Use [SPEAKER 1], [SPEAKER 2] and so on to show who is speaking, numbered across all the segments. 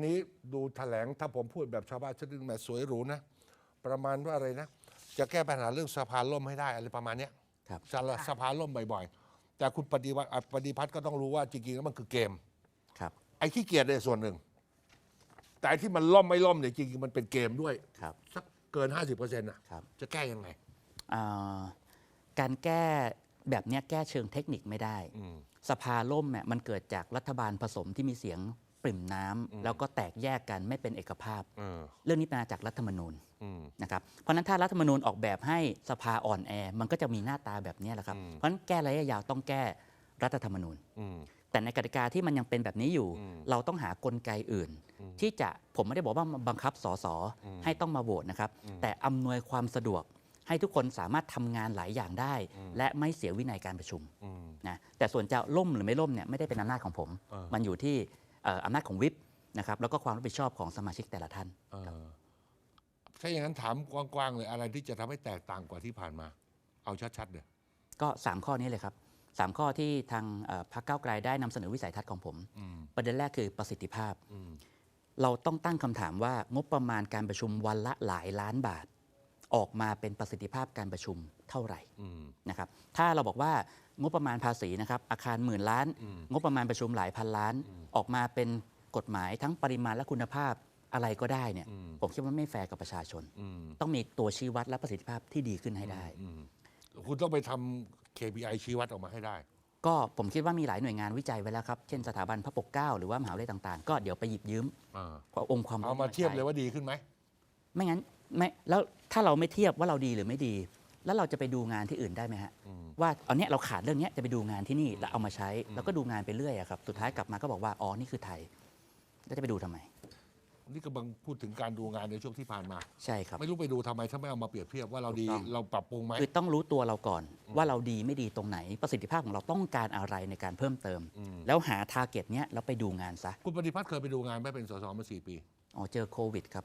[SPEAKER 1] วันนี้ดูแถลงถ้าผมพูดแบบชาวบ้านชนิดแหมสวยหรูนะ ประมาณว่าอะไรนะ จะแก้ปัญหาเรื่องสภาล่มให้ได้อะไรประมาณเนี้ย
[SPEAKER 2] ครับ
[SPEAKER 1] สภาสภาล่มบ่อยๆ แต่คุณปฏิวัติอะปฏิพัฒน์ก็ต้องรู้ว่าจริงๆแล้วมันคือเกม
[SPEAKER 2] ครับ
[SPEAKER 1] ไอ้ขี้เกียจเนี่ยส่วนหนึ่ง แต่ไอ้ที่มันล่มไม่ล่มเนี่ยจริงๆมันเป็นเกมด้วย
[SPEAKER 2] ครับ
[SPEAKER 1] สักเกิน 50%น่ะ
[SPEAKER 2] ครับ
[SPEAKER 1] จะแก้ยังไง
[SPEAKER 2] อ่าการแก้แบบเนี้ยแก้เชิงเทคนิคไม่ได้
[SPEAKER 1] อืม
[SPEAKER 2] สภาล่มเนี่ยมันเกิดจากรัฐบาลผสมที่มีเสียง ปริ่มน้ำแล้วก็แตกแยกกันไม่เป็นเอกภาพ
[SPEAKER 1] เออ
[SPEAKER 2] เรื่องนี้มาจากรัฐธรรมนูญ
[SPEAKER 1] อืม
[SPEAKER 2] นะครับเพราะฉะนั้นถ้ารัฐธรรมนูญออกแบบให้สภาอ่อนแอ มันก็จะมีหน้าตาแบบนี้แหละครับ
[SPEAKER 1] อืม
[SPEAKER 2] เพราะฉะนั้นแก้ระยะยาวต้องแก้รัฐธรรมนูญ
[SPEAKER 1] อืม
[SPEAKER 2] แต่ในกติกาที่มันยังเป็นแบบนี้อยู่
[SPEAKER 1] อืม
[SPEAKER 2] เราต้องหากลไกอื่น
[SPEAKER 1] อืม
[SPEAKER 2] ที่จะผมไม่ได้บอกว่ามาบังคับสส
[SPEAKER 1] อืม
[SPEAKER 2] ให้ต้องมาโหวตนะครับ
[SPEAKER 1] อืม
[SPEAKER 2] แต่อำนวยความสะดวกให้ทุกคนสามารถทำงานหลายอย่างได้
[SPEAKER 1] อืม
[SPEAKER 2] และไม่เสียวินัยการประชุม
[SPEAKER 1] อืม
[SPEAKER 2] นะแต่ส่วนจะล่มหรือไม่ล่มเนี่ยไม่ได้เป็นอำนาจของผม
[SPEAKER 1] เออ
[SPEAKER 2] มันอยู่ที่เอ่ออำนาจของวิปนะครับแล้วก็ความรับผิดชอบของสมาชิกแต่ละท่าน
[SPEAKER 1] เออถ้าอย่างนั้นถามกว้างๆเลยอะไรที่จะทำให้แตกต่างกว่าที่ผ่านมา เอาชัดๆเดี๋ย
[SPEAKER 2] ก็ 3 ข้อนี้เลยครับสามข้อที่ทางเอ่อพรรคก้าวไกลได้นำเสนอวิสัยทัศน์ของผม
[SPEAKER 1] อืม
[SPEAKER 2] ประเด็นแรกคือประสิทธิภาพ
[SPEAKER 1] อืม
[SPEAKER 2] เราต้องตั้งคำถามว่างบประมาณการประชุมวันละหลายล้านบาท ออกมาเป็นประสิทธิภาพการประชุมเท่าไหร่
[SPEAKER 1] อืม
[SPEAKER 2] นะครับถ้าเราบอกว่างบประมาณภาษีนะครับอาคารหมื่นล้าน
[SPEAKER 1] อืม
[SPEAKER 2] งบประมาณประชุมหลายพันล้าน ออกมาเป็นกฎหมายทั้งปริมาณและคุณภาพอะไรก็ได้เนี่ย
[SPEAKER 1] อืม
[SPEAKER 2] ผมคิดว่าไม่แฟร์กับประชาชน
[SPEAKER 1] อืม
[SPEAKER 2] ต้องมีตัวชี้วัดและประสิทธิภาพที่ดีขึ้นให้ได้
[SPEAKER 1] อืมคุณต้องไปทำ KPI ชี้วัดออกมาให้ได้
[SPEAKER 2] ก็ผมคิดว่ามีหลายหน่วยงานวิจัยไว้แล้วครับ เช่นสถาบันพระปกเกล้าหรือว่ามหาวิทยาลัยต่างๆ ก็เดี๋ยวไปหยิบยืม
[SPEAKER 1] อ่า
[SPEAKER 2] เพราะองค์ความรู้
[SPEAKER 1] เอามาเทียบเลย
[SPEAKER 2] ใช้
[SPEAKER 1] ว่าดีขึ้นไหม
[SPEAKER 2] ไม่งั้นไม่แล้วถ้าเราไม่เทียบว่าเราดีหรือไม่ดี แล้วเราจะไปดูงานที่อื่นได้ไหมฮะ
[SPEAKER 1] อืม
[SPEAKER 2] ว่าเอาเนี้ยเราขาดเรื่องเนี้ยจะไปดูงานที่นี่แล้วเอามาใช้แล้วก็ดูงานไปเรื่อยอะครับสุดท้ายกลับมาก็บอกว่าอ๋อนี่คือไทยแล้วจะไปดูทำไม
[SPEAKER 1] นี่กำลังพูดถึงการดูงานในช่วงที่ผ่านมา
[SPEAKER 2] ใช่ครับ
[SPEAKER 1] ไม่รู้ไปดูทำไมถ้าไม่เอามาเปรียบเทียบว่าเราดี
[SPEAKER 2] ถูกต้อง
[SPEAKER 1] เราปรับปรุงไหม
[SPEAKER 2] คือต้องรู้ตัวเราก่อนว่าเราดีไม่ดีตรงไหน ประสิทธิภาพของเราต้องการอะไรในการเพิ่มเติม
[SPEAKER 1] อืม
[SPEAKER 2] แล้วหาทาร์เก็ตเนี้ยแล้วไปดูงานซะ
[SPEAKER 1] คุณปฏิพัฒน์เคยไปดูงานไหม่เป็นสสมาสี่ปี
[SPEAKER 2] อ๋อเจอโควิดครับ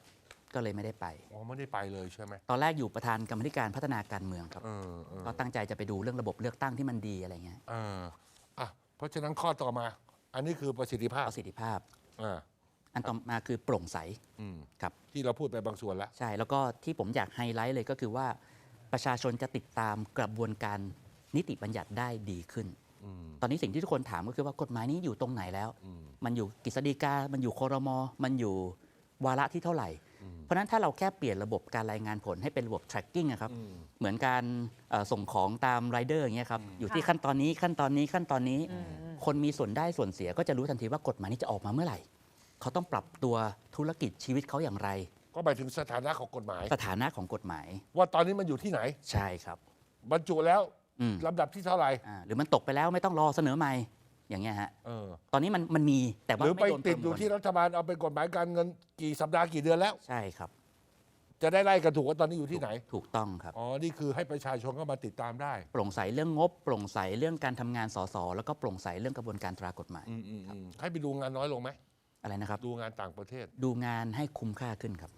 [SPEAKER 2] ก็เลยไม่ได้ไป
[SPEAKER 1] อ๋อไม่ได้ไปเลยใช่ไหม
[SPEAKER 2] ตอนแรกอยู่ประธานกรรมธิการพัฒนาการเมืองครับ
[SPEAKER 1] เออเออ
[SPEAKER 2] ก็ตั้งใจจะไปดูเรื่องระบบเลือกตั้งที่มันดีอะไรเงี้ย
[SPEAKER 1] เอออะเพราะฉะนั้นข้อต่อมา อันนี้คือประสิทธิภาพ
[SPEAKER 2] ประสิทธิภาพ
[SPEAKER 1] อ่า
[SPEAKER 2] อันต่อมาคือโปร่งใส
[SPEAKER 1] อืม
[SPEAKER 2] ครับ
[SPEAKER 1] ที่เราพูดไปบางส่วนแล้ว
[SPEAKER 2] ใช่แล้วก็ที่ผมอยากไฮไลท์เลยก็คือว่า ประชาชนจะติดตามกระบวนการนิติบัญญัติได้ดีขึ้น
[SPEAKER 1] อืม
[SPEAKER 2] ตอนนี้สิ่งที่ทุกคนถามก็คือว่ากฎหมายนี้อยู่ตรงไหนแล้ว
[SPEAKER 1] อืม
[SPEAKER 2] มันอยู่กฤษฎีกา มันอยู่คอรมอ มันอยู่วาระที่เท่าไหร่
[SPEAKER 1] อืม
[SPEAKER 2] เพราะฉะนั้นถ้าเราแค่เปลี่ยนระบบการรายงานผลให้เป็นระบบ tracking อะครับ
[SPEAKER 1] อืม
[SPEAKER 2] เหมือนการเอ่อส่งของตามไรเดอร์อย่างเงี้ยครับอยู่ที่ขั้นตอนนี้ขั้นตอนนี้ขั้นตอนนี้ คนมีส่วนได้ส่วนเสียก็จะรู้ทันทีว่ากฎหมายนี้จะออกมาเมื่อไหร่ เขาต้องปรับตัวธุรกิจชีวิตเขาอย่างไร
[SPEAKER 1] ก็หมายถึงสถานะของกฎหมาย
[SPEAKER 2] สถานะของกฎหมาย
[SPEAKER 1] ว่าตอนนี้มันอยู่ที่ไหน
[SPEAKER 2] ใช่ครับ
[SPEAKER 1] บรรจุแล้ว
[SPEAKER 2] อืม
[SPEAKER 1] ลำดับที่เท่าไหร่
[SPEAKER 2] อ่าหรือมันตกไปแล้วไม่ต้องรอเสนอใหม่ อย่างเงี้ยฮะ
[SPEAKER 1] เออ
[SPEAKER 2] ตอนนี้มันมันมีแต่
[SPEAKER 1] ห
[SPEAKER 2] ว่า
[SPEAKER 1] รือไป
[SPEAKER 2] ม่โน
[SPEAKER 1] ติด
[SPEAKER 2] ประมวล
[SPEAKER 1] อยู่ที่รัฐบาลเอาเป็นกฎหมายการเงินกี่สัปดาห์กี่เดือนแล้ว
[SPEAKER 2] ใช่ครับ
[SPEAKER 1] จะได้ไล่กันถูกว่าตอนนี้อยู่ที่ไหน
[SPEAKER 2] ถูกต้องครับ
[SPEAKER 1] อ๋อ นี่คือให้ประชาชนเข้ามาติดตามได้
[SPEAKER 2] โปร่งใสเรื่องงบ โปร่งใสเรื่องการทำงานสสแล้วก็โปร่งใสเรื่องกระบวนการตรากฎหมาย
[SPEAKER 1] อืมอืมอืมให้ไปดูงานน้อยลงไหม
[SPEAKER 2] อะไรนะครับ
[SPEAKER 1] ดูงานต่างประเทศ
[SPEAKER 2] ดูงานให้คุ้มค่าขึ้นครับ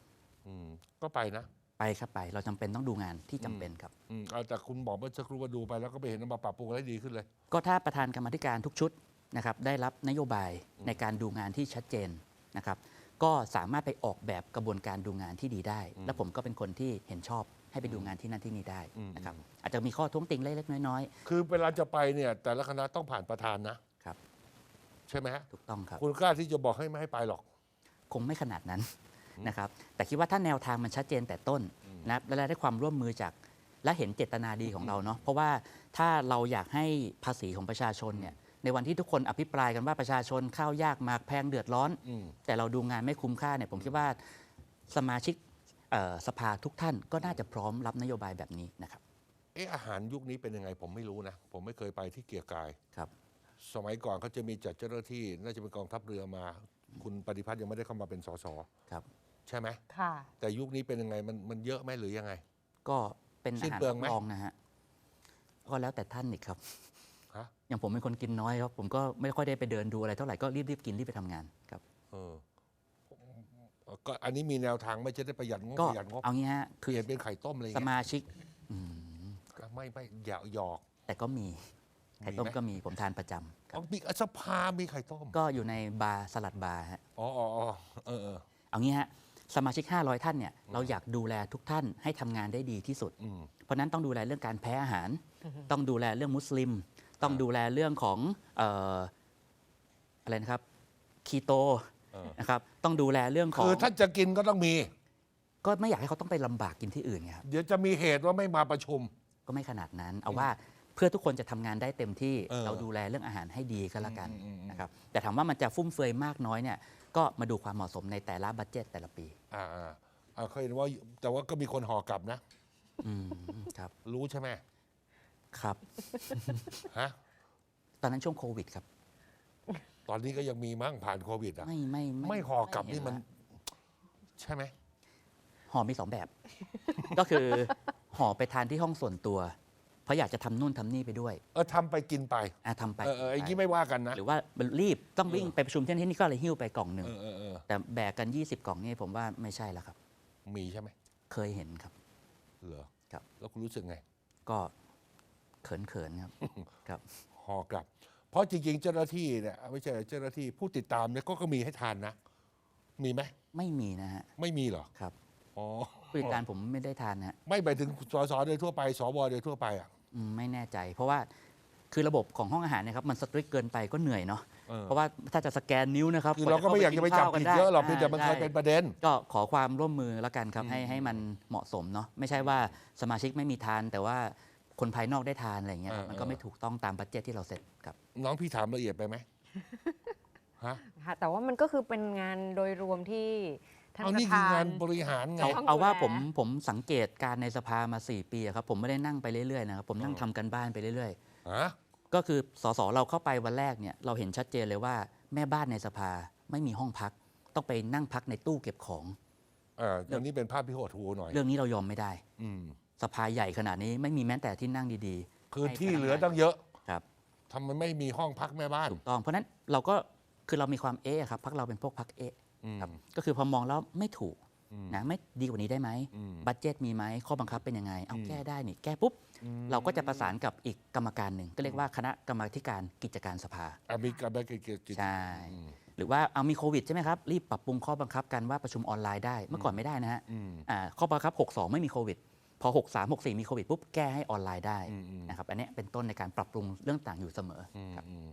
[SPEAKER 1] อืม ก็ไปนะ
[SPEAKER 2] ไปครับไป เราจำเป็นต้องดูงานที่จำเป็นครับ
[SPEAKER 1] อืมเอาแต่คุณบอกเมื่อสักครู่ว่าดูไปแล้วก็ไปเห็นว่ามาปรับปรุงอะไรดีขึ้นเลย
[SPEAKER 2] ก็ถ้าประธานกรรมาธิการทุกชุดนะครับได้รับนโยบายในการดูงานที่ชัดเจนนะครับก็สามารถไปออกแบบกระบวนการดูงานที่ดีได้ และผมก็เป็นคนที่เห็นชอบให้ไปดูงานที่นั่นที่นี่ได้นะครับอาจจะมีข้อท้วงติงเล็กๆน้อย
[SPEAKER 1] คือเวลาจะไปเนี่ยแต่ละคณะต้องผ่านประธานนะ
[SPEAKER 2] ๆครับ
[SPEAKER 1] ใช่ไหมฮะ
[SPEAKER 2] ถูกต้องครับ
[SPEAKER 1] คุณกล้าที่จะบอกให้ไม่ให้ไปหรอก
[SPEAKER 2] คงไม่ขนาดนั้น นะครับแต่คิดว่าถ้าแนวทางมันชัดเจนแต่ต้นนะครับและได้ความร่วมมือจากและเห็นเจตนาดีของเราเนาะเพราะว่าถ้าเราอยากให้ภาษีของประชาชนเนี่ยในวันที่ทุกคนอภิปรายกันว่าประชาชนข้าวยากหมากแพงเดือดร้อน
[SPEAKER 1] อืม
[SPEAKER 2] แต่เราดูงานไม่คุ้มค่าเนี่ยผมคิดว่าสมาชิกเอ่อสภาทุกท่านก็น่าจะพร้อมรับนโยบายแบบนี้นะครับ
[SPEAKER 1] เอออาหารยุคนี้เป็นยังไงผมไม่รู้นะ ผมไม่เคยไปที่เกียรติกาย
[SPEAKER 2] ครับ
[SPEAKER 1] สมัยก่อนเขาจะมีจัดเจ้าหน้าที่ น่าจะเป็นกองทัพเรือมา คุณปฏิพัฒน์ยังไม่ได้เข้ามาเป็นสส
[SPEAKER 2] ครับ
[SPEAKER 1] ใช่ไหม
[SPEAKER 3] ค่ะ
[SPEAKER 1] แต่ยุคนี้เป็นยังไงมันมันเยอะไหมหรือยังไง
[SPEAKER 2] ก็เป็น
[SPEAKER 1] สิ้
[SPEAKER 2] อานหาร
[SPEAKER 1] เปลืองไหม
[SPEAKER 2] ทดลองนะฮะก็แล้วแต่ท่านอีกครับ
[SPEAKER 1] ฮะ
[SPEAKER 2] อย่างผมเป็นคนกินน้อยครับ ผมก็ไม่ค่อยได้ไปเดินดูอะไรเท่าไหร่ก็รีบๆกินรีบไปทำงานครับ
[SPEAKER 1] เออก็อันนี้มีแนวทางไม่จะได้ประหยัดงบ
[SPEAKER 2] ก็
[SPEAKER 1] ประหยัดงบ
[SPEAKER 2] เอางี้ฮะ
[SPEAKER 1] เป
[SPEAKER 2] คือ
[SPEAKER 1] ลี่ยนเป็นไข่ต้มอะไรอย่าง
[SPEAKER 2] ส
[SPEAKER 1] เงี้ย
[SPEAKER 2] มาชิก
[SPEAKER 1] ไม่ไม่หยอกหยอก
[SPEAKER 2] แต่ก็มีไข่ต้ม
[SPEAKER 1] มีไหม
[SPEAKER 2] ก็มีผมทานประจำครั
[SPEAKER 1] อ๋
[SPEAKER 2] บ
[SPEAKER 1] อมีสภามีไข่ต้ม
[SPEAKER 2] ก็อยู่ในบาร์สลัดบาร์ฮะ
[SPEAKER 1] อ๋ออ๋ออ๋อเออ
[SPEAKER 2] เอางี้ฮะ สมาชิก 500 ท่านเนี่ยเราอยากดูแลทุกท่านให้ทำงานได้ดีที่สุด
[SPEAKER 1] อืม
[SPEAKER 2] เพราะฉะนั้นต้องดูแลเรื่องการแพ้อาหาร ต้องดูแลเรื่องมุสลิม ต้องดูแลเรื่องของเอ่ออะไรนะครับคีโต
[SPEAKER 1] เออ
[SPEAKER 2] นะครับต้องดูแลเรื่องของ
[SPEAKER 1] คือถ้าจะกินก็ต้องมี
[SPEAKER 2] ก็ไม่อยากให้เขาต้องไปลำบากกินที่อื่นไงครับ
[SPEAKER 1] เดี๋ยวจะมีเหตุว่าไม่มาประชุม
[SPEAKER 2] ก็ไม่ขนาดนั้น เอาว่าเพื่อทุกคนจะทำงานได้เต็มที่
[SPEAKER 1] เออ
[SPEAKER 2] เราดูแลเรื่องอาหารให้ดีก็แล้วกัน
[SPEAKER 1] อืมอืมอืม
[SPEAKER 2] นะครับแต่ถามว่ามันจะฟุ่มเฟือยมากน้อยเนี่ย ก็มาดูความเหมาะสมในแต่ละบัตเจตแต่ละปี
[SPEAKER 1] อ่าอ่าอ่าเคยเห็นว่าแต่ว่าก็มีคนห่อกลับนะ
[SPEAKER 2] อืมครับ
[SPEAKER 1] รู้ใช่ไหม
[SPEAKER 2] ครับ
[SPEAKER 1] ฮะ
[SPEAKER 2] ตอนนั้นช่วงโควิดครับ
[SPEAKER 1] ตอนนี้ก็ยังมีมั้งผ่านโควิดอะ
[SPEAKER 2] ไม่ไม่
[SPEAKER 1] ไม่ห่อกลับ
[SPEAKER 2] ไเห็
[SPEAKER 1] นี่มัน
[SPEAKER 2] ละ
[SPEAKER 1] ใช่ไหม
[SPEAKER 2] ห่อมีสองแบบ ก็คือห่อไปทานที่ห้องส่วนตัว เพราะอยากจะทำนู่นทำนี่ไปด้วย
[SPEAKER 1] เออทำไปกินไป
[SPEAKER 2] อะทำไป
[SPEAKER 1] เออเออไอ้นี้ไม่ว่ากันนะ
[SPEAKER 2] หรือว่ารีบต้องวิ่งไปประชุมที่นี่นี่ก็เลยหิ้วไปกล่องหนึ่ง
[SPEAKER 1] เออเออเออ
[SPEAKER 2] แต่แบกกัน 20 กล่องนี่ผมว่าไม่ใช่แล้วครับ
[SPEAKER 1] มีใช่ไหม
[SPEAKER 2] เคยเห็นครับ
[SPEAKER 1] เหรอ
[SPEAKER 2] ครับ
[SPEAKER 1] แล้วคุณรู้สึกไง
[SPEAKER 2] ก็เขินๆครับ ครับ
[SPEAKER 1] ห่อกลับ เพราะจริงๆ เจ้าหน้าที่เนี่ยไม่ใช่เจ้าหน้าที่ผู้ติดตามเนี่ยก็ก็มีให้ทานนะ มีไหม
[SPEAKER 2] ไม่มีนะฮะ
[SPEAKER 1] ไม่มีเหรอ
[SPEAKER 2] ครับ
[SPEAKER 1] อ๋อ
[SPEAKER 2] ผู้จัดการผมไม่ได้ทานนะฮะ
[SPEAKER 1] ไม่ไปถึงสสโดยทั่วไปสวโดยทั่วไปอะ
[SPEAKER 2] อืม ไม่แน่ใจ เพราะว่าคือระบบของห้องอาหารเนะครับมันสตริกเกินไปก็เหนื่อยเนาะ
[SPEAKER 1] เออ
[SPEAKER 2] เพราะว่าถ้าจะสแกนนิ้วนะครับ
[SPEAKER 1] คือเราก็ไม่อยากจะไปจับผิดเยอะหรอกเพียงแต่มันเคย
[SPEAKER 2] ใช่
[SPEAKER 1] เป็นประเด็น
[SPEAKER 2] ก็ขอความร่วมมือแล้วกันครับ
[SPEAKER 1] อืม
[SPEAKER 2] ให้ให้มันเหมาะสมเนาะไม่ใช่ว่าสมาชิกไม่มีทาน แต่ว่าคนภายนอกได้ทานอะไรอย่างเงี้ยมันก็ไม่ถูกต้องตามบัตเจตที่เราเสร็จครับ
[SPEAKER 1] น้องพี่ถามละเอียดไปไหมฮะ
[SPEAKER 3] ค่ะแต่ว่ามันก็คือเป็นงานโดยรวมที่ ท่าน
[SPEAKER 1] เอา
[SPEAKER 3] ป
[SPEAKER 1] นี่
[SPEAKER 3] ระ
[SPEAKER 1] คือ
[SPEAKER 3] ธาน
[SPEAKER 1] งานบริหารไง
[SPEAKER 2] เอา
[SPEAKER 3] ต้อง
[SPEAKER 2] เอาว่า
[SPEAKER 3] ดูแล
[SPEAKER 2] ผมผมสังเกตการในสภามา 4 ปีอะครับผมไม่ได้นั่งไปเรื่อยๆนะครับผมนั่ง
[SPEAKER 1] เออ
[SPEAKER 2] ทำกันบ้านไปเรื่อย
[SPEAKER 1] ฮะ
[SPEAKER 2] ๆ ก็คือสสเราเข้าไปวันแรกเนี่ยเราเห็นชัดเจนเลยว่าแม่บ้านในสภาไม่มีห้องพัก ต้องไปนั่งพักในตู้เก็บของ
[SPEAKER 1] เอออันนี้เป็นภาพที่โหดหูหน่อย
[SPEAKER 2] เรื่องนี้เรายอมไม่ได้
[SPEAKER 1] อืม
[SPEAKER 2] สภาใหญ่ขนาดนี้ไม่มีแม้แต่ที่นั่งดี
[SPEAKER 1] คือ
[SPEAKER 2] ให้
[SPEAKER 1] ที่
[SPEAKER 2] พนักงาน
[SPEAKER 1] เหลือตั้งเยอะ
[SPEAKER 2] ๆครับ
[SPEAKER 1] ทำไมไม่มีห้องพักแม่บ้าน
[SPEAKER 2] ถูกต้องเพราะฉะนั้นเราก็คือเรามีความเอ๊ะครับพักเราเป็นพวกพักเอ๊ะ
[SPEAKER 1] อืม
[SPEAKER 2] ครับก็คือพอมองแล้วไม่ถูก
[SPEAKER 1] อืม
[SPEAKER 2] นะไม่ดีกว่านี้ได้ไหม
[SPEAKER 1] อืม
[SPEAKER 2] บัตเจตมีไหมข้อบังคับเป็นยังไง เอา
[SPEAKER 1] อืม
[SPEAKER 2] แก้ได้นี่แก้ปุ๊บ
[SPEAKER 1] อืม
[SPEAKER 2] เราก็จะประสานกับอีกกรรมการหนึ่ง ก็เรียกว่าคณะกรรมาธิการกิจการสภา
[SPEAKER 1] อะมีการไปกิจกิจ
[SPEAKER 2] ใช่
[SPEAKER 1] อืม
[SPEAKER 2] หรือว่าเอามีโควิดใช่ไหมครับ รีบปรับปรุงข้อบังคับกันว่าประชุมออนไลน์ได้เมื่อก่อนไม่ได้นะฮะ
[SPEAKER 1] อืม
[SPEAKER 2] อ่าข้อบังคับ 62 ไม่มีโควิด พอ 63 64 มีโควิดปุ๊บแก้ให้ออนไลน์ได้
[SPEAKER 1] อืมอืม
[SPEAKER 2] นะครับอันเนี้ยเป็นต้นในการปรับปรุงเรื่องต่างอยู่เสมอ
[SPEAKER 1] อืม
[SPEAKER 2] ครับ
[SPEAKER 1] อืม